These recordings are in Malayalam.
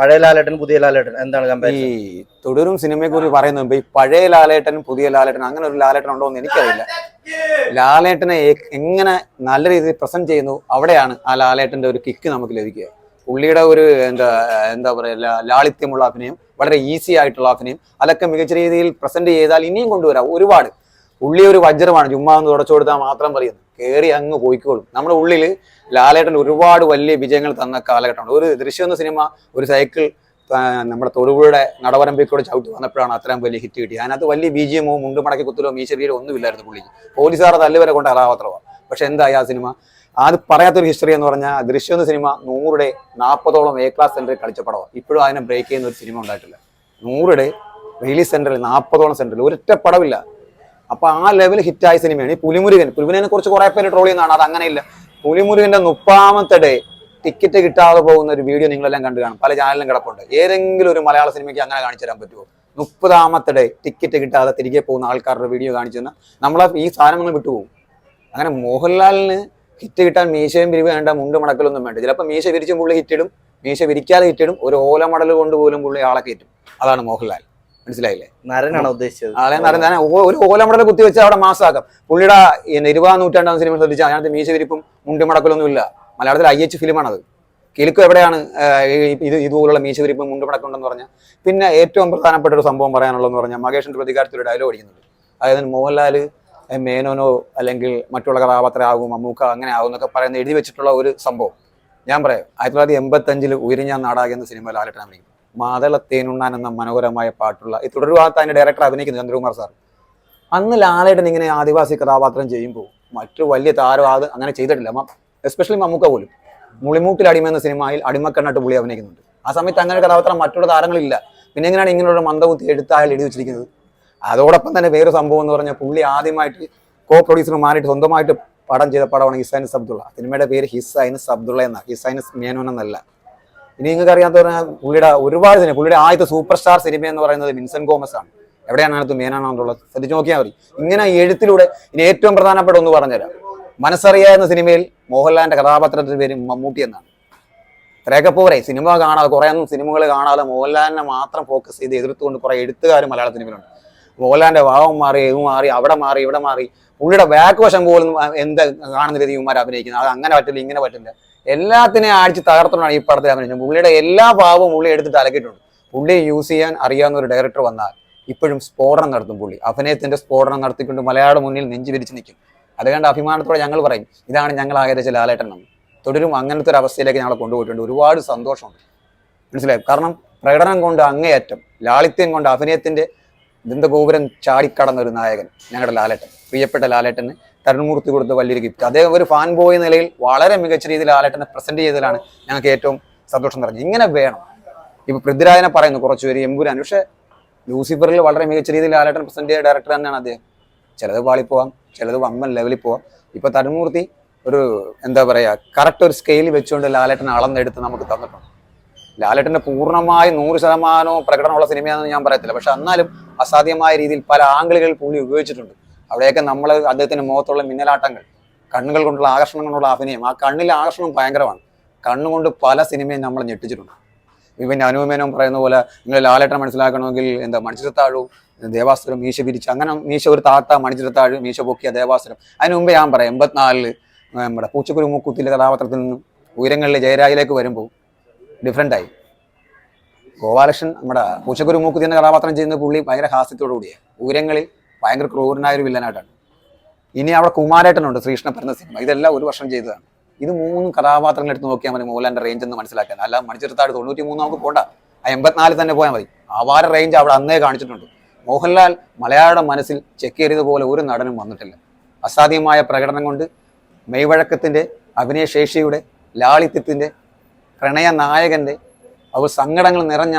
പഴയ ലാലേട്ടൻ പുതിയ ലാലേട്ടൻ എന്താണ് ഈ തുടരും സിനിമയെ കുറിച്ച് പറയുന്ന മുമ്പ് ഈ പഴയ ലാലേട്ടൻ പുതിയ ലാലേട്ടൻ അങ്ങനെ ഒരു ലാലേട്ടൻ ഉണ്ടോ എന്ന് എനിക്കറിയില്ല. ലാലേട്ടനെ എങ്ങനെ നല്ല രീതിയിൽ പ്രസന്റ് ചെയ്യുന്നു അവിടെയാണ് ആ ലാലേട്ടന്റെ ഒരു കിക്ക് നമുക്ക് ലഭിക്കുക. പുള്ളിയുടെ ഒരു എന്താ എന്താ പറയുക ലാളിത്യമുള്ള അഭിനയം വളരെ ഈസി ആയിട്ടുള്ള അഭിനയം അതൊക്കെ മികച്ച രീതിയിൽ പ്രസന്റ് ചെയ്താൽ ഇനിയും കൊണ്ടുവരാം ഒരുപാട്. പുള്ളി ഒരു വജ്രമാണ്. ചുമ്മാ ഒന്ന് തുടച്ചു കൊടുത്താൽ മാത്രം പറയുന്നു കയറി അങ്ങ് പോയിക്കോളും. നമ്മുടെ ഉള്ളിൽ ലാലേട്ടൻ ഒരുപാട് വലിയ വിജയങ്ങൾ തന്ന കാലഘട്ടമാണ്. ഒരു ദൃശ്യം എന്ന സിനിമ ഒരു സൈക്കിൾ നമ്മുടെ തൊടുപുഴയുടെ നടവരമ്പിക്കൂടെ ചവിട്ടി വന്നപ്പോഴാണ് അത്രയും വലിയ ഹിറ്റ് കിട്ടിയത്. അതിനകത്ത് വലിയ ബീജിയമോ മുണ്ട് മടക്കി കുത്തലോ മീശരീരോ ഒന്നുമില്ലായിരുന്നു പുള്ളിക്ക്. പോലീസുകാർ തല്ലുവരെ കൊണ്ട് അറാവത്രമാണ് പക്ഷെ എന്തായി ആ സിനിമ? അത് പറയാത്തൊരു ഹിസ്റ്ററി എന്ന് പറഞ്ഞാൽ ദൃശ്യം എന്ന സിനിമ നൂറുടെ നാൽപ്പതോളം എ ക്ലാസ് സെന്ററിൽ കളിച്ച പടമാണ് ഇപ്പോഴും അതിനെ ബ്രേക്ക് ചെയ്യുന്ന ഒരു സിനിമ ഉണ്ടായിട്ടില്ല. നൂറുടെ റിലീസ് സെന്ററിൽ നാൽപ്പതോളം സെന്ററിൽ ഒരൊറ്റ പടമില്ല അപ്പൊ ആ ലെവൽ ഹിറ്റായ സിനിമയാണ് ഈ പുലിമുരുകൻ. പുലിമുരുകനെ കുറിച്ച് കുറെ പേര് ട്രോൾ ചെയ്യുന്നതാണ് അത് അങ്ങനെയില്ല പുലിമുരുകന്റെ മുപ്പാമത്തെ ഡേ ടിക്കറ്റ് കിട്ടാതെ പോകുന്ന ഒരു വീഡിയോ നിങ്ങളെല്ലാം കണ്ടു കാണും. പല ചാനലിലും കിടപ്പുണ്ട്. ഏതെങ്കിലും ഒരു മലയാള സിനിമയ്ക്ക് അങ്ങനെ കാണിച്ചു തരാൻ പറ്റുമോ? മുപ്പതാമത്തെ ഡേ ടിക്കറ്റ് കിട്ടാതെ തിരികെ പോകുന്ന ആൾക്കാരുടെ വീഡിയോ കാണിച്ചു തന്നാൽ നമ്മളെ ഈ സാധനങ്ങൾ വിട്ടുപോകും. അങ്ങനെ മോഹൻലാലിന് ഹിറ്റ് കിട്ടാൻ മീശയും പിരിവ് വേണ്ട മുണ്ട് മടക്കലൊന്നും വേണ്ട. ചിലപ്പോൾ മീശ വിരിച്ചും പുള്ളി ഹിറ്റിടും മീശ വിരിക്കാതെ ഹിറ്റിടും ഒരു ഓല മടൽ കൊണ്ടുപോലും പുള്ളി ആളെ കയറ്റും. അതാണ് മോഹൻലാൽ. മനസ്സിലായില്ലേ? നരനാണ് ഉദ്ദേശിച്ചത്? ആളെ തന്നെ. ഒരു ഓലമടൽ കുത്തി വെച്ച് അവിടെ മാസാക്കാം. പുള്ളിയുടെ ഇരുപതാം നൂറ്റാണ്ടാം സിനിമ ശ്രദ്ധിച്ചാൽ അതിനകത്ത് മീശവിരിപ്പും വിരിപ്പും മുണ്ടി മടക്കലൊന്നും ഇല്ല. മലയാളത്തിൽ ഐ എച്ച് ഫിലിമാണത്. കിലുക്ക് എവിടെയാണ് ഇത് ഇതുപോലുള്ള മീശവിരിപ്പും മുണ്ടുമടക്കുണ്ടെന്ന് മുണ്ട് മടക്കുണ്ടെന്ന് പറഞ്ഞാൽ പിന്നെ ഏറ്റവും പ്രധാനപ്പെട്ട ഒരു സംഭവം പറയാനുള്ളതെന്ന് പറഞ്ഞാൽ മകേഷിന്റെ പ്രതികാരത്തിൽ ഡയലോഗ് അടിക്കുന്നുണ്ട് അതായത് മോഹൻലാൽ മേനോനോ അല്ലെങ്കിൽ മറ്റുള്ള കഥാപാത്രമാകും അമ്മൂക്ക അങ്ങനെ ആകും എന്നൊക്കെ പറയുന്ന എഴുതി വെച്ചിട്ടുള്ള ഒരു സംഭവം. ഞാൻ പറയാം ആയിരത്തി തൊള്ളായിരത്തി എൺപത്തഞ്ചിൽ ഉയരിഞ്ഞാൻ സിനിമയിൽ സിനിമ ലാലട്ടൻ അഭിനയിക്കും മാതള തേനുണ്ണാൻ എന്ന മനോഹരമായ പാട്ടുള്ള ഈ തുടരുവാത്ത അതിന്റെ ഡയറക്ടർ അഭിനയിക്കുന്നു ചന്ദ്രകുമാർ സാർ അന്ന് ലാലേട്ടൻ ഇങ്ങനെ ആദിവാസി കഥാപാത്രം ചെയ്യുമ്പോൾ മറ്റു വലിയ താരം അത് അങ്ങനെ ചെയ്തിട്ടില്ല. എസ്പെഷ്യലി മമ്മൂക്ക പോലും. മുളിമൂക്കിൽ അടിമ എന്ന സിനിമയിൽ അടിമക്കണ്ണാട്ട് പുള്ളി അഭിനയിക്കുന്നുണ്ട്. ആ സമയത്ത് അങ്ങനെ കഥാപാത്രം മറ്റുള്ള താരങ്ങളില്ല. പിന്നെ എങ്ങനെയാണ് ഇങ്ങനെയുള്ള മന്ദബുദ്ധി എടുത്ത് എഴുതി വെച്ചിരിക്കുന്നത്? അതോടൊപ്പം തന്നെ വേറൊരു സംഭവം എന്ന് പറഞ്ഞാൽ പുള്ളി ആദ്യമായിട്ട് കോ പ്രൊഡ്യൂസർ മാറിയിട്ട് സ്വന്തമായിട്ട് പടം ചെയ്ത പടമാണ് ഹിസൈനസ് അബ്ദുള്ള. സിനിമയുടെ പേര് ഹിസൈനസ് അബ്ദുള്ള എന്ന. ഹിസൈനസ് മേനോൻ എന്നല്ല. ഇനി നിങ്ങൾക്ക് അറിയാത്ത പറഞ്ഞാൽ പുള്ളിയുടെ ഒരുപാട് സിനിമ പുള്ളിയുടെ ആദ്യത്തെ സൂപ്പർ സ്റ്റാർ സിനിമ എന്ന് പറയുന്നത് വിൻസെന്റ് ഗോമസ് ആണ്. എവിടെയാണ് അതിനകത്ത് മേനാണെന്നുള്ളത് ശ്രദ്ധിച്ച് നോക്കിയാൽ മതി. ഇങ്ങനെ എഴുത്തിലൂടെ ഇനി ഏറ്റവും പ്രധാനപ്പെട്ട ഒന്ന് പറഞ്ഞുതരാം. മനസ്സറിയ എന്ന സിനിമയിൽ മോഹൻലാലിന്റെ കഥാപാത്രത്തിന്റെ പേര് മമ്മൂട്ടി എന്നാണ്. ഇത്രയൊക്കെ പോരെ സിനിമ കാണാതെ കുറെ ഒന്നും സിനിമകൾ കാണാതെ മോഹൻലാലിനെ മാത്രം ഫോക്കസ് ചെയ്ത് എതിർത്തുകൊണ്ട് കുറെ എഴുത്തുകാർ മലയാള സിനിമയിലുണ്ട് മോഹൻലാലിന്റെ ഭാവം മാറി ഇത് മാറി അവിടെ മാറി ഇവിടെ മാറി. പുള്ളിയുടെ ബാക്ക് വശം പോലും എന്താ കാണുന്ന രീതി ഇവന്മാർ അഭിനയിക്കുന്നത്? അത് അങ്ങനെ പറ്റില്ല ഇങ്ങനെ പറ്റില്ല. എല്ലാത്തിനെയും അടിച്ച് തകർത്തുകൊണ്ടാണ് ഈ പടത്തിൽ അഭിനയിച്ചത് പുള്ളിയുടെ എല്ലാ ഭാവവും പുള്ളി എടുത്തിട്ട് അലക്കിയിട്ടുണ്ട്. പുള്ളി യൂസ് ചെയ്യാൻ അറിയാവുന്ന ഒരു ഡയറക്ടർ വന്നാൽ ഇപ്പോഴും സ്ഫോടനം നടത്തും പുള്ളി. അഭിനയത്തിന്റെ സ്ഫോടനം നടത്തിക്കൊണ്ട് മലയാളം മുന്നിൽ നെഞ്ചു വിരിച്ച് നിൽക്കും. അത് കണ്ട അഭിമാനത്തോടെ ഞങ്ങൾ പറയും ഇതാണ് ഞങ്ങൾ ആഗ്രഹിച്ച ലാലേട്ടൻ എന്ന്. തുടരും അങ്ങനത്തെ ഒരു അവസ്ഥയിലേക്ക് ഞങ്ങളെ കൊണ്ടുപോയിട്ടുണ്ട്. ഒരുപാട് സന്തോഷമുണ്ട്. മനസ്സിലായി? കാരണം പ്രകടനം കൊണ്ട് അങ്ങേയറ്റം ലാളിത്യം കൊണ്ട് അഭിനയത്തിന്റെ ദന്തഗോപുരം ചാടിക്കടന്ന ഒരു നായകൻ ഞങ്ങളുടെ ലാലേട്ടൻ പ്രിയപ്പെട്ട ലാലേട്ടന് തരുൺമൂർത്തി കൊടുത്ത വലിയൊരു ഗിഫ്റ്റ് അദ്ദേഹം ഒരു ഫാൻ ബോയ് നിലയിൽ വളരെ മികച്ച രീതിയിൽ ലാലേട്ടനെ പ്രസന്റ് ചെയ്തതിലാണ് ഞങ്ങൾക്ക് ഏറ്റവും സന്തോഷം നിറഞ്ഞത്. ഇങ്ങനെ വേണം. ഇപ്പൊ പൃഥ്വിരാജനെ പറയുന്നു കുറച്ചുപേര് എമ്പുരാൻ. പക്ഷെ ലൂസിഫറിൽ വളരെ മികച്ച രീതിയിൽ ലാലേട്ടൻ പ്രസന്റ് ചെയ്ത ഡയറക്ടർ തന്നെയാണ് അദ്ദേഹം. ചിലത് പാളിപ്പോവാം ചിലത് വമ്പൻ ലെവലിൽ പോവാം. ഇപ്പൊ തരുൺമൂർത്തി ഒരു എന്താ പറയാ കറക്റ്റ് ഒരു സ്കെയിൽ വെച്ചുകൊണ്ട് ലാലേട്ടനെ അളന്നെടുത്ത് നമുക്ക് തന്നിട്ടുണ്ട്. ലാലേട്ടന്റെ പൂർണമായി നൂറ് ശതമാനവും പ്രകടനമുള്ള സിനിമയാണെന്ന് ഞാൻ പറയത്തില്ല. പക്ഷെ എന്നാലും അസാധ്യമായ രീതിയിൽ പല ആംഗിളുകളിൽ പുള്ളി ഉപയോഗിച്ചിട്ടുണ്ട്. അവിടെയൊക്കെ നമ്മൾ അദ്ദേഹത്തിന്റെ മുഖത്തുള്ള മിന്നലാട്ടങ്ങൾ കണ്ണുകൾ കൊണ്ടുള്ള ആകർഷണം കൊണ്ടുള്ള അഭിനയം ആ കണ്ണിലെ ആകർഷണം ഭയങ്കരമാണ്. കണ്ണുകൊണ്ട് പല സിനിമയും നമ്മൾ ഞെട്ടിച്ചിട്ടുണ്ട്. ഇവൻ അനുപമേനോൻ പറയുന്ന പോലെ നിങ്ങൾ ലാലേട്ടനെ മനസ്സിലാക്കണമെങ്കിൽ എന്താ മണിച്ചിരത്താഴു ദേവാസുരം മീശ പിരിച്ച് അങ്ങനെ മീശ ഒരു താത്ത മണിച്ചിരത്താഴു മീശ പൊക്കിയ ദേവാസുരം. അതിന് മുമ്പ് ഞാൻ പറയാം എൺപത്തിനാലിൽ നമ്മുടെ പൂച്ചക്കുരു മൂക്കുത്തിലെ കഥാപാത്രത്തിൽ നിന്നും ഉയരങ്ങളിലെ ജയരാജിലേക്ക് വരുമ്പോൾ ഡിഫറെന്റ് ആയി. ഗോപാലകൃഷ്ണൻ നമ്മുടെ പൂച്ചക്കുരു മൂക്കുത്തി എന്ന കഥാപാത്രം ചെയ്യുന്ന പുള്ളി ഭയങ്കര ഹാസ്യത്തോടു കൂടിയാണ് ഉയരങ്ങളിൽ ഭയങ്കര ക്രൂരനായ ഒരു വില്ലനായിട്ടാണ്. ഇനി അവിടെ കുമാരേട്ടനുണ്ട് ശ്രീകൃഷ്ണ പറഞ്ഞ സിനിമ. ഇതെല്ലാം ഒരു വർഷം ചെയ്തതാണ്. ഇത് മൂന്ന് കഥാപാത്രങ്ങൾ എടുത്ത് നോക്കിയാൽ മതി മോഹൻലാലിന്റെ റേഞ്ച് എന്ന് മനസ്സിലാക്കാൻ. അല്ല മണിച്ചിരത്താട് തൊണ്ണൂറ്റി മൂന്ന് നമുക്ക് പോണ്ട. ആ എൺപത്തിനാലിൽ തന്നെ പോയാൽ മതി. അവാര റേഞ്ച് അവിടെ അന്നേ കാണിച്ചിട്ടുണ്ട്. മോഹൻലാൽ മലയാളിയുടെ മനസ്സിൽ ചെക്കേറിയതുപോലെ ഒരു നടനും വന്നിട്ടില്ല. അസാധ്യമായ പ്രകടനം കൊണ്ട് മെയ്വഴക്കത്തിന്റെ അഭിനയശേഷിയുടെ ലാളിത്യത്തിന്റെ പ്രണയ നായകന്റെ അവർ സങ്കടങ്ങൾ നിറഞ്ഞ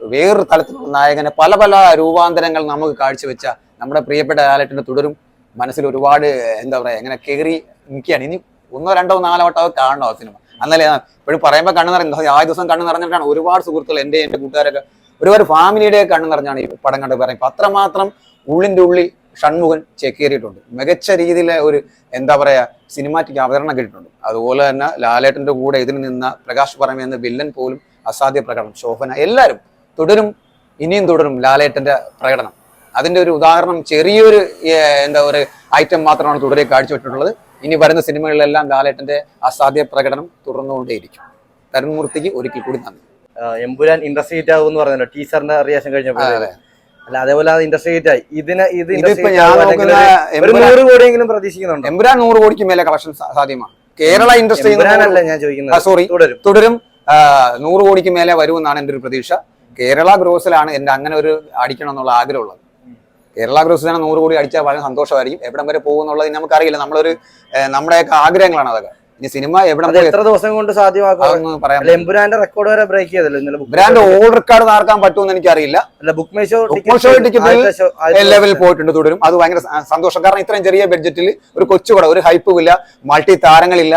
വേറൊരു തലത്തിലുള്ള നായകനെ പല പല രൂപാന്തരങ്ങൾ നമുക്ക് കാഴ്ചവെച്ച നമ്മുടെ പ്രിയപ്പെട്ട ലാലേട്ടന്റെ തുടരും മനസ്സിൽ ഒരുപാട് എന്താ പറയാ ഇങ്ങനെ കയറി നിൽക്കുകയാണ്. ഇനി ഒന്നോ രണ്ടോ നാലോ വട്ടോ കാണണോ ആ സിനിമ. അന്നല്ലേ ഇപ്പോഴും പറയുമ്പോൾ കണ്ണു നിറഞ്ഞു. ആ ദിവസം കണ്ണു നിറഞ്ഞിട്ടാണ് ഒരുപാട് സുഹൃത്തുക്കൾ എന്റെ എന്റെ കൂട്ടുകാരൊക്കെ ഒരുപാട് ഫാമിലിയുടെ കണ്ണു നിറഞ്ഞാണ് ഈ പടം കണ്ട് പറയുന്നത്. അത്രമാത്രം ഉള്ളിന്റെ ഉള്ളിൽ ഷൺമുഖൻ ചെക്കേറിയിട്ടുണ്ട്. മികച്ച രീതിയിലെ ഒരു എന്താ പറയാ സിനിമാറ്റിക് അവതരണം കിട്ടിയിട്ടുണ്ട്. അതുപോലെ തന്നെ ലാലേട്ടന്റെ കൂടെ ഇതിൽ നിന്ന പ്രകാശ് പറമ എന്ന വില്ലൻ പോലും അസാധ്യ പ്രകടനം. ശോഭന എല്ലാവരും തുടരും ഇനിയും തുടരും ലാലേട്ടന്റെ പ്രകടനം. അതിന്റെ ഒരു ഉദാഹരണം ചെറിയൊരു എന്താ ഒരു ഐറ്റം മാത്രമാണ് തുടരെ കാഴ്ചവെച്ചിട്ടുള്ളത് ഇനി വരുന്ന സിനിമകളിലെല്ലാം ലാലേട്ടന്റെ അസാധ്യ പ്രകടനം തുടർന്നുകൊണ്ടേയിരിക്കും. തരുൺമൂർത്തിക്ക് ഒരിക്കൽ കൂടി നന്ദി. എംപുരാൻ എമ്പുരാൻ ഇൻഡസ്ട്രി ഹിറ്റ് ആകും എന്ന് പറഞ്ഞല്ലോ ടീച്ചറിന്റെ റിയാക്ഷൻ കഴിഞ്ഞപ്പോൾ അല്ല? അതേപോലെ അത് ഇൻഡസ്ട്രി ഹിറ്റ് ആയി. ഇതിന് ഇത് നൂറ് കോടിയെങ്കിലും പ്രതീക്ഷിക്കുന്നുണ്ട്? എമ്പുരാൻ നൂറ് കോടിക്ക് മേലെ കളക്ഷൻ സാധ്യമാണ്. കേരള ഇൻഡസ്ട്രി ഞാൻ ചോദിക്കുന്നത്. സോറി തുടരും. തുടരും. നൂറ് കോടിക്ക് മേലെ വരുമെന്നാണ് എന്റെ ഒരു പ്രതീക്ഷ. കേരള ഗ്രോസിലാണ് എന്റെ അങ്ങനെ ഒരു അടിക്കണം എന്നുള്ള ആഗ്രഹമുള്ളത്. കേരള ഗ്രോസ് തന്നെ നൂറ് കോടി അടിച്ചാൽ വളരെ സന്തോഷമായിരിക്കും. എവിടം വരെ പോകുന്നുള്ളത് നമുക്കറിയില്ല. നമ്മളൊരു നമ്മുടെയൊക്കെ ആഗ്രഹങ്ങളാണ് അതൊക്കെ. ഇനി സിനിമ എവിടം എത്ര ദിവസം കൊണ്ട് സാധ്യമാക്കാം? റെക്കോർഡ് വരെ ബ്രേക്ക് ചെയ്തല്ലോ ബ്രാൻഡ് ഓൾ റെക്കോർഡ് പറ്റുമെന്ന് എനിക്കറിയില്ല. Book my show ticket my ലെവലിൽ പോയിട്ടുണ്ട് തുടരും. അത് ഭയങ്കര സന്തോഷം. കാരണം ഇത്രയും ചെറിയ ബഡ്ജറ്റിൽ ഒരു കൊച്ചുകൂടെ ഒരു ഹൈപ്പും ഇല്ല. മൾട്ടി താരങ്ങളില്ല.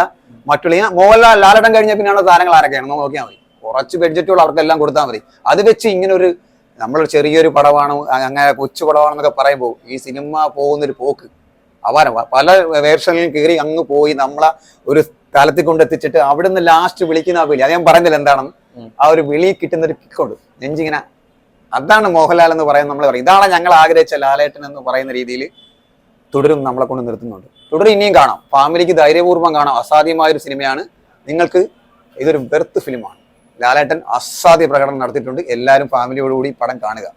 മറ്റുള്ള മോഹൻലാൽ ലാലടം കഴിഞ്ഞ പിന്നെയാണ് താരങ്ങൾ ആരൊക്കെയാണ്? നോക്കിയാൽ മതി. കുറച്ച് ബഡ്ജറ്റുകൾ അവർക്കെല്ലാം കൊടുത്താൽ മതി. അത് വെച്ച് ഇങ്ങനെ ഒരു നമ്മളൊരു ചെറിയൊരു പടമാണ് അങ്ങനെ കൊച്ചു പടമാണെന്നൊക്കെ പറയുമ്പോൾ ഈ സിനിമ പോകുന്നൊരു പോക്ക്. അപാരം. പല വേർഷനിലും കയറി അങ്ങ് പോയി നമ്മളെ ഒരു സ്ഥലത്തിൽ കൊണ്ടെത്തിച്ചിട്ട് അവിടെ നിന്ന് ലാസ്റ്റ് വിളിക്കുന്ന ആ വിളി. അത് ഞാൻ പറഞ്ഞില്ല എന്താണെന്ന്. ആ ഒരു വിളി കിട്ടുന്ന ഒരു കിക്കുണ്ട് നെഞ്ചിങ്ങനെ അതാണ് മോഹൻലാൽ എന്ന് പറയുന്നത് നമ്മൾ പറയും. ഇതാണ് ഞങ്ങൾ ആഗ്രഹിച്ച ലാലേട്ടൻ എന്ന് പറയുന്ന രീതിയിൽ തുടരും നമ്മളെ കൊണ്ട് നിർത്തുന്നുണ്ട്. തുടരും ഇനിയും കാണാം. ഫാമിലിക്ക് ധൈര്യപൂർവം കാണാം. അസാധ്യമായ ഒരു സിനിമയാണ്. നിങ്ങൾക്ക് ഇതൊരു ബെർത്ത് ഫിലിമാണ്. ലാലേട്ടൻ അസാധ്യ പ്രകടനം നടത്തിയിട്ടുണ്ട്. എല്ലാവരും ഫാമിലിയോടുകൂടി പടം കാണുക.